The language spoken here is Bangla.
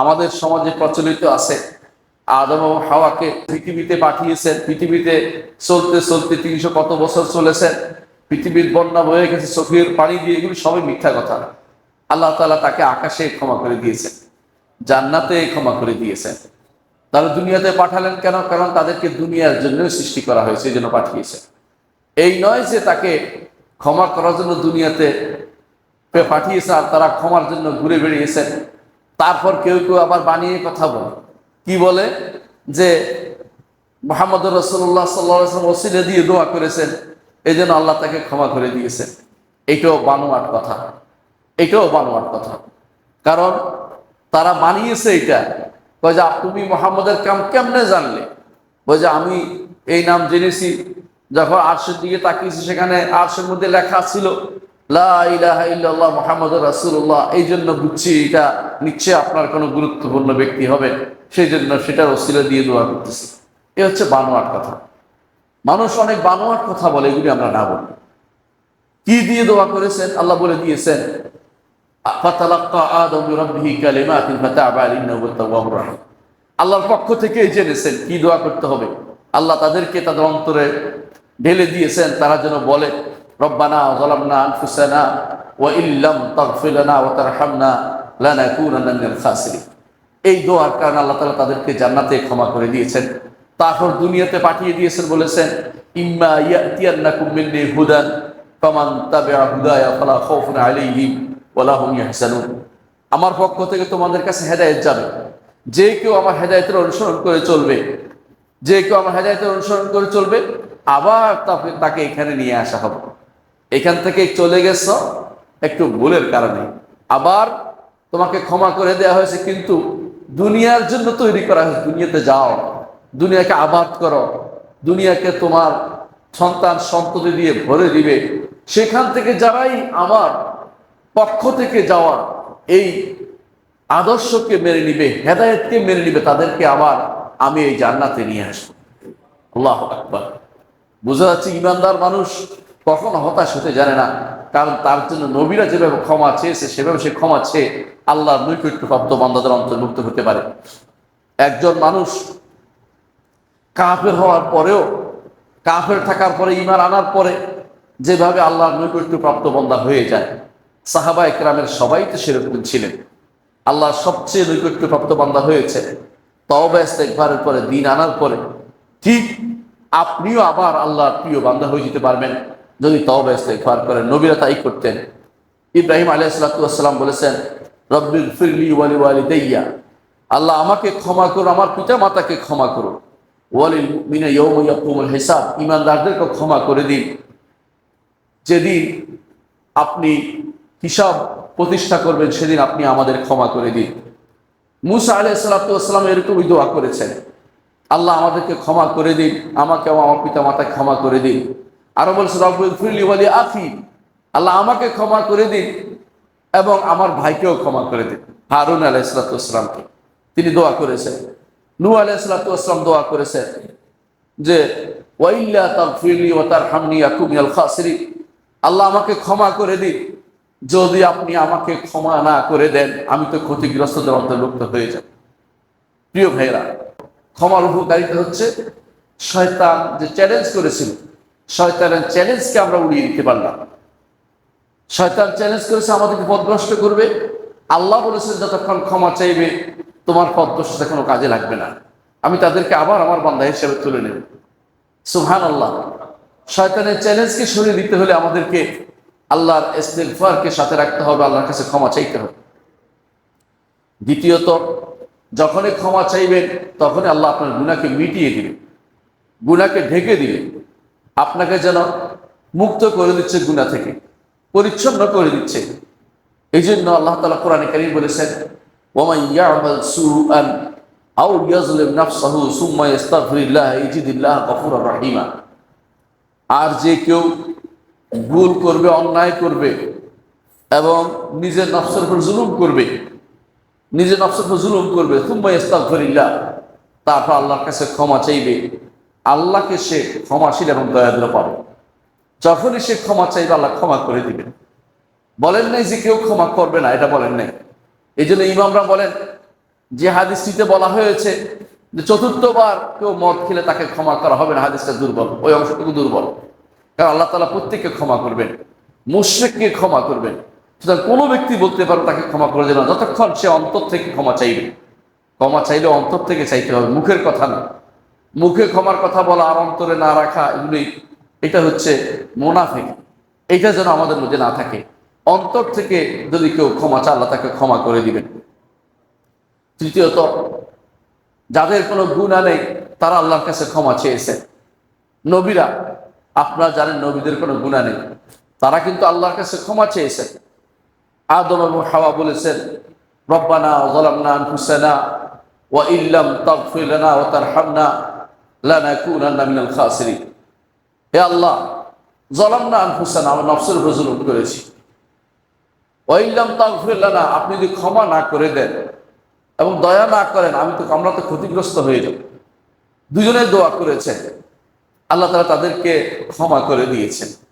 আমাদের সমাজে প্রচলিত আছে। আদম হাওয়াকে পৃথিবীতে পাঠিয়েছেন, পৃথিবীতে চলতে চলতে তিনশো কত বছর চলেছেন, পৃথিবীর বন্যা বয়ে গেছে চোখের পানি দিয়ে, এগুলি সবই মিথ্যা কথা। আল্লাহ তাআলা তাকে আকাশে ক্ষমা করে দিয়েছেন, জান্নাতে ক্ষমা করে দিয়েছেন। তারা দুনিয়াতে পাঠালেন কেন? কারণ তাদেরকে দুনিয়ার জন্য সৃষ্টি করা হয়েছে এই জন্য পাঠিয়েছে এই নয় যে তাকে ক্ষমা করার জন্য দুনিয়াতে পাঠিয়েছে, আর তারা ক্ষমার জন্য ঘুরে বেরিয়েছেন তারপর কেউ কেউ আবার বানিয়ে কথা বলে। কি বলে? যে মোহাম্মদ রসুল্লাহ সাল্লাম ওসিলে দিয়ে দোয়া করেছেন, এই জন্য আল্লাহ তাকে ক্ষমা করে দিয়েছেন। এইটাও বানোয়াট কথা। এটাও বানোয়াট কথা। কারণ তারা বানিয়েছে এটা। কয় যে তুমি মোহাম্মদের কাম কেমনে জানলে? বলে যে, আমি এই নাম জেনেছি। যখন আরশের দিকে তাকিয়েছি, সেখানে আরশের মধ্যে লেখা ছিল লা ইলাহা ইল্লাল্লাহ মুহাম্মাদুর রাসূলুল্লাহ। এই জন্য বুঝছি এটা নিশ্চয়ই আপনার কোনো গুরুত্বপূর্ণ ব্যক্তি হবে। সেই জন্য সেটার ওসিলা দিয়ে দোয়া করতেছি। এ হচ্ছে বানোয়াট কথা। মানুষ অনেক বানোয়াট কথা বলে, এগুলি আমরা না বলি। কি দিয়ে দোয়া করেছেন? আল্লাহ বলে দিয়েছেন আল্লাহর পক্ষ থেকে জেনেছেন কি দোয়া করতে হবে। আল্লাহ তাদেরকে তাদের অন্তরে ঢেলে দিয়েছেন, তারা যেন বলে রব্বানা যালামনা আনফুসানা ওয়া ইল্লাম তাগফির লানা ওয়া তারহামনা লানাকুনান্না মিনাল খাসিরিন। এই দোয়ার কারণে আল্লাহ তাআলা তাদেরকে জান্নাতে ক্ষমা করে দিয়েছেন। তারপর দুনিয়াতে পাঠিয়ে দিয়েছেন বলেছেন, ইম্মা ইয়াতিয়ান্নাকুম মিন্নি হুদান, ফামান তাবিআ হুদায়া ফালা খাউফুন আলাইহিম ওয়ালা হুম ইয়াহজানুন। আমার পক্ষ থেকে তোমাদের কাছে হেদায়েত যাবে। যে কেউ আমার হেদায়েতের অনুসরণ করে চলবে, যে কেউ আমার হেদায়েতের অনুসরণ করে চলবে, আবার তাকে এখানে নিয়ে আসা হবে। এখান থেকে চলে গেছ একটু ভুলের কারণে। আবার তোমাকে ক্ষমা করে দেওয়া হয়েছে, কিন্তু দুনিয়ার জন্য তৈরি করা হয়েছে। দুনিয়াতে যাও, দুনিয়াকে আবাদ করো, দুনিয়াকে তোমার সন্তান সন্ততি দিয়ে ভরে দিবে। সেখান থেকে যারাই আমার পক্ষ থেকে যাওয়া এই আদর্শকে মেনে নিবে, হেদায়েতকে মেনে নিবে, তাদেরকে আবার আমি এই জান্নাতে নিয়ে আসব। আল্লাহ আকবার। বোঝা যাচ্ছে ইমানদার মানুষ কখনো হতাশ হতে জানে না। কারণ তার জন্য নবীরা যেভাবে ক্ষমা চেয়েছে, সেভাবে সে ক্ষমা চেয়ে আল্লাহর নৈকট্যপ্রাপ্ত বান্দাদের অন্তর্ভুক্ত হতে পারে। একজন মানুষ কাফের হওয়ার পরেও, কাফের থাকার পরে ইমার আনার পরে যেভাবে আল্লাহর নৈকট্যপ্রাপ্ত বন্দা হয়ে যায় সাহাবা একরামের সবাই তো সেরকম ছিলেন। আল্লাহ সবচেয়ে নৈকট্যপ্রাপ্ত বান্দা হয়েছে। তবে একবারের পরে, দিন আনার পরে, ঠিক আপনিও আবার আল্লাহর প্রিয় বান্দা হয়ে যেতে পারবেন। যদি তবে একবার করেন, নবীরা তাই করতেন। ইব্রাহিম আলিয়া সাল্লাম বলেছেন রব্বির ফিরলি ওয়ালি ওয়ালি দেইয়া আল্লাহ আমাকে ক্ষমা করো আমার পিতা মাতাকে ক্ষমা করো ওয়ালিল হিসাব ইমানদারদেরকে ক্ষমা করে দিন। যেদিন আপনি হিসাব প্রতিষ্ঠা করবেন, সেদিন আপনি আমাদের ক্ষমা করে দিন। মুসা আলাহ সাল্লাম এরকমই দোয়া করেছেন, আল্লাহ আমাদেরকে ক্ষমা করে দিন আমাকে আমার পিতা মাতাকে ক্ষমা করে দিন। আরও বলছে ওয়ালি আখি। আল্লাহ আমাকে ক্ষমা করে দিন এবং আমার ভাইকেও ক্ষমা করে দিন। হারুন আলাহ ইসলাতামকে তিনি দোয়া করেছেন। নু আলাহ ইসলাতাম দোয়া করেছেন যে ওয়াইল্লা তাগফিরলি ও তারহামনি আকুম মিনাল খাসিরিন। আল্লাহ আমাকে ক্ষমা করে দিন। যদি আপনি আমাকে ক্ষমা না করে দেন, আমি তো ক্ষতিগ্রস্তদের অন্তর্ভুক্ত হয়ে যাব। প্রিয় ভাইরা ক্ষমার উপকারিতা হচ্ছে শয়তান যে চ্যালেঞ্জ করেছিল শয়তানের চ্যালেঞ্জকে আমরা উড়িয়ে দিতে পারলাম। শয়তান চ্যালেঞ্জ করেছে, আমাদেরকে পদভ্রষ্ট করবে। আল্লাহ বলেছেন, যতক্ষণ ক্ষমা চাইবে, তোমার পথভ্রষ্টতা কোনো কাজে লাগবে না। আমি তাদেরকে আবার আমার বান্ধা হিসেবে তুলে নেব। সুহান আল্লাহ শয়তানের চ্যালেঞ্জকে সরিয়ে দিতে হলে আমাদেরকে আল্লাহর ইস্তেগফারকে সাথে রাখতে হবে, আল্লাহর কাছে ক্ষমা চাইতে হবে। দ্বিতীয়ত, যখনই ক্ষমা চাইবেন, তখনই আল্লাহ আপনার গুণাকে মিটিয়ে দিবেন। গুণাকে ঢেকে দিবেন। আপনাকে যেন মুক্ত করে দিচ্ছে গুণা থেকে, পরিচ্ছন্ন করে দিচ্ছে। এই জন্য আল্লাহ তালা কোরআনে কারিম বলেছেন সুম্মা আর যে কেউ ভুল করবে, অন্যায় করবে এবং নিজের নফসের উপর জুলুম করবে, নিজের নফসের উপর জুলুম করবে তুম্বা ইস্তাগফিরিল্লাহ তারপর আল্লাহর কাছে ক্ষমা চাইবে। আল্লাহকে সে ক্ষমাশীল এবং দয়াদ্র পাবে। যখনই সে ক্ষমা চাইবে, আল্লাহ ক্ষমা করে দিবেন বলেন নাই যে কেউ ক্ষমা করবে না, এটা বলেন নাই। এই জন্য ইমামরা বলেন, যে হাদিসটিতে বলা হয়েছে যে চতুর্থবার কেউ মদ খেলে তাকে ক্ষমা করা হবে না, হাদিসটা দুর্বল, ওই অংশটুকু দুর্বল। কারণ আল্লাহ তালা প্রত্যেককে ক্ষমা করবেন, মুশ্রেককে ক্ষমা করবেন। সুতরাং কোনো ব্যক্তি বলতে পারবে তাকে ক্ষমা করে দেবে না, যতক্ষণ সে অন্তর থেকে ক্ষমা চাইবে। ক্ষমা চাইলে অন্তর থেকে চাইতে হবে, মুখের কথা না। মুখে ক্ষমার কথা বলা আর অন্তরে না রাখা এগুলি এটা হচ্ছে মোনাফিক। এটা যেন আমাদের মধ্যে না থাকে। অন্তর থেকে যদি কেউ ক্ষমা চায়, আল্লাহ তাকে ক্ষমা করে দিবেন। তৃতীয়ত, যাদের কোনো গুণা নেই, তারা আল্লাহর কাছে ক্ষমা চেয়েছেন। নবীরা, আপনারা জানেন নবীদের কোনো গুণা নেই। তারা কিন্তু আল্লাহর কাছে ক্ষমা চেয়েছেন। আদম এবং হাওয়া বলেছেন, রব্বানা জলামনা আনফুসানা ওয়া ইল্লাম তাগফির লানা ওয়া তারহামনা লানাকুনান্না মিনাল খাসিরিন। হে আল্লাহ জলামনা আনফুসানা, আমরা নফসের উপর জুলুম করেছি। ওয়া ইল্লাম তাগফির লানা, আপনি যদি ক্ষমা না করে দেন এবং দয়া না করেন, আমি তো, আমরা তো ক্ষতিগ্রস্ত হয়ে যাব। দুজনে দোয়া করেছেন। আল্লাহ তারা তাদেরকে ক্ষমা করে দিয়েছেন।